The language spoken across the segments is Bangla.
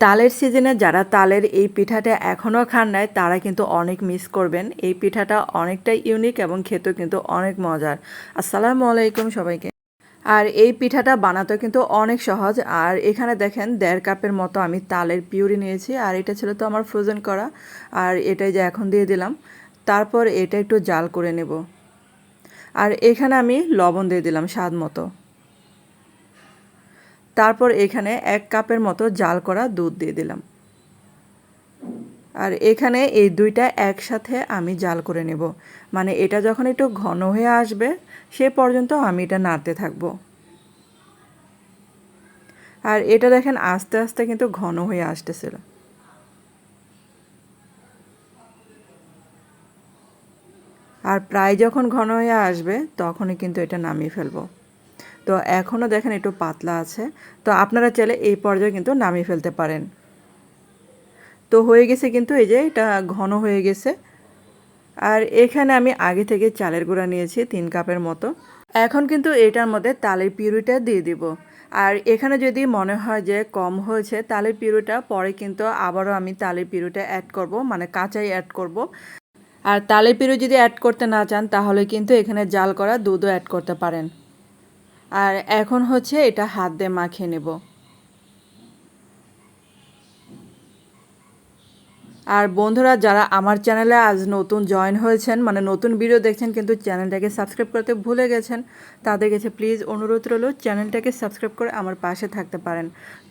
তালের সিজনে যারা তালের এই পিঠাটা এখনও খান নাই, তারা কিন্তু অনেক মিস করবেন। এই পিঠাটা অনেকটাই ইউনিক এবং খেতেও কিন্তু অনেক মজার। আসসালামু আলাইকুম সবাইকে। আর এই পিঠাটা বানাতে কিন্তু অনেক সহজ। আর এখানে দেখেন, দেড় কাপের মতো আমি তালের পিউরি নিয়েছি। আর এটা ছিল তো আমার ফ্রোজেন করা। আর এটাই যে এখন দিয়ে দিলাম। তারপর এটা একটু জাল করে নেব। আর এখানে আমি লবণ দিয়ে দিলাম স্বাদ মতো। তারপর এখানে এক কাপের মতো জাল করা দুধ দিয়ে দিলাম। আর এখানে এই দুইটা একসাথে আমি জাল করে নেব। মানে এটা যখন একটু ঘন হয়ে আসবে, সে পর্যন্ত আমি এটা নাড়তে থাকব। আর এটা দেখেন আস্তে আস্তে কিন্তু ঘন হয়ে আসতেছিল। আর প্রায় যখন ঘন হয়ে আসবে, তখনই কিন্তু এটা নামিয়ে ফেলব। তো এখনও দেখেন একটু পাতলা আছে। তো আপনারা চাইলে এই পর্যায়ে কিন্তু নামিয়ে ফেলতে পারেন। তো হয়ে গেছে কিন্তু এই যে এটা ঘন হয়ে গেছে। আর এখানে আমি আগে থেকে চালের গুঁড়া নিয়েছি তিন কাপের মতো। এখন কিন্তু এটার মধ্যে তালের পিউরিটা দিয়ে দিব। আর এখানে যদি মনে হয় যে কম হয়েছে তালের পিউরিটা, পরে কিন্তু আবারও আমি তালের পিউরিটা অ্যাড করব মানে কাঁচাই অ্যাড করব। আর তালের পিউরি যদি অ্যাড করতে না চান, তাহলে কিন্তু এখানে জাল করা দুধও অ্যাড করতে পারেন। আর এখন হচ্ছে এটা হাত দিয়ে মাখিয়ে নেব। আর বন্ধুরা, যারা আমার চ্যানেলে আজ নতুন জয়েন হয়েছেন মানে নতুন ভিডিও দেখছেন, কিন্তু চ্যানেলটাকে সাবস্ক্রাইব করতে ভুলে গেছেন, তাদের কাছে প্লিজ অনুরোধ রইল, চ্যানেলটাকে সাবস্ক্রাইব করে আমার পাশে থাকতে পারেন।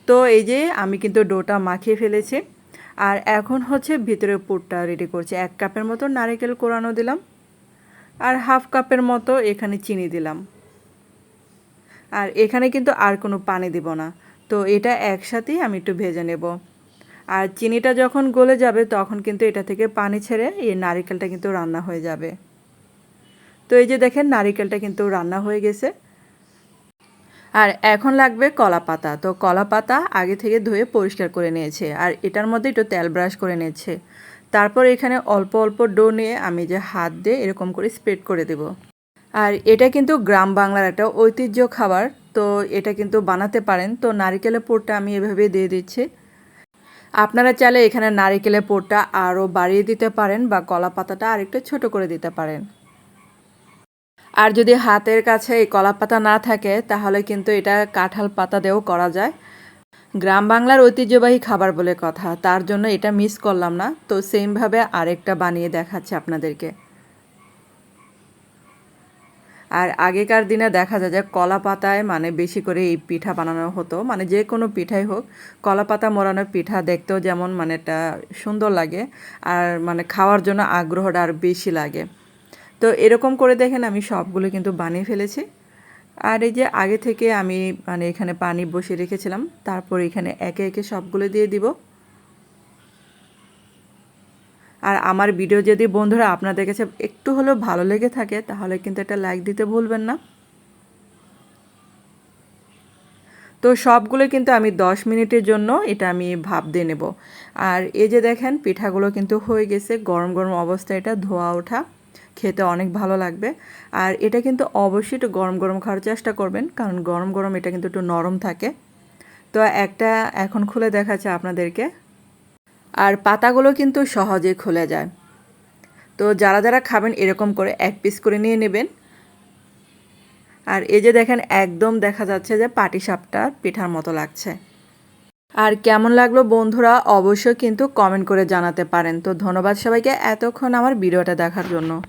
তো এই যে আমি কিন্তু ডোটা মাখিয়ে ফেলেছি, আর এখন হচ্ছে ভিতরে পুরটা রেডি করছি। এক কাপের মতো নারিকেল কোরানো দিলাম, আর হাফ কাপের মতো এখানে চিনি দিলাম। আর এখানে কিন্তু আর কোনো পানি দিব না। তো এটা একসাথেই আমি একটু ভেজে নেব। আর চিনিটা যখন গলে যাবে, তখন কিন্তু এটা থেকে পানি ছেড়ে এই নারিকেলটা কিন্তু রান্না হয়ে যাবে। তো এই যে দেখেন, নারিকেলটা কিন্তু রান্না হয়ে গেছে। আর এখন লাগবে কলা পাতা। তো কলা পাতা আগে থেকে ধুয়ে পরিষ্কার করে নিয়েছে। আর এটার মধ্যে একটু তেল ব্রাশ করে নিয়েছে। তারপর এখানে অল্প অল্প ডো নিয়ে আমি যে হাত দিয়ে এরকম করে স্প্রেড করে দেব। আর এটা কিন্তু গ্রাম বাংলার একটা ঐতিহ্য খাবার, তো এটা কিন্তু বানাতে পারেন। তো নারিকেলের পোরটা আমি এভাবে দিয়ে দিচ্ছি। আপনারা চাইলে এখানে নারিকেলের পোরটা আরও বাড়িয়ে দিতে পারেন বা কলা পাতাটা আরেকটু ছোট করে দিতে পারেন। আর যদি হাতের কাছে এই কলা পাতা না থাকে, তাহলে কিন্তু এটা কাঁঠাল পাতা দিয়েও করা যায়। গ্রাম বাংলার ঐতিহ্যবাহী খাবার বলে কথা, তার জন্য এটা মিস করলাম না। তো সেমভাবে আরেকটা বানিয়ে দেখাচ্ছে আপনাদেরকে। আর আগেকার দিনে দেখা যায় যে কলা পাতায় মানে বেশি করে এই পিঠা বানানো হতো। মানে যে কোনো পিঠাই হোক, কলা পাতা মোড়ানো পিঠা দেখতেও যেমন মানে এটা সুন্দর লাগে আর মানে খাওয়ার জন্য আগ্রহটা আর বেশি লাগে। তো এরকম করে দেখেন আমি সবগুলো কিন্তু বানিয়ে ফেলেছি। আর এই যে আগে থেকে আমি মানে এখানে পানি বসিয়ে রেখেছিলাম, তারপর এখানে একে একে সবগুলো দিয়ে দিব। আর আমার ভিডিও যদি বন্ধুরা আপনাদের কাছে একটু হলেও ভালো লেগে থাকে, তাহলে কিন্তু এটা লাইক দিতে ভুলবেন না। তো সবগুলো কিন্তু আমি 10 মিনিটের জন্য এটা আমি ভাপ দিয়ে নেব। আর এই যে দেখেন, পিঠাগুলো কিন্তু হয়ে গেছে, গরম গরম অবস্থায় এটা, ধোয়া ওঠা, খেতে অনেক ভালো লাগবে। আর এটা কিন্তু অবশ্যই একটু গরম গরম খাওয়ার চেষ্টা করবেন, কারণ গরম গরম এটা কিন্তু একটু নরম থাকে। তো একটা এখন খুলে দেখাচ্ছে আপনাদেরকে। আর পাতাগুলো কিন্তু সহজে খুলে যায়। তো যারা যারা খাবেন এরকম করে এক পিস করে নিয়ে নেবেন। আর এই যে দেখেন, একদম দেখা যাচ্ছে যে পাটি সাপটা পিঠার মতো লাগছে। আর কেমন লাগল বন্ধুরা, অবশ্যই কিন্তু কমেন্ট করে জানাতে পারেন। তো ধন্যবাদ সবাইকে এতক্ষণ আমার ভিডিওটা দেখার জন্য।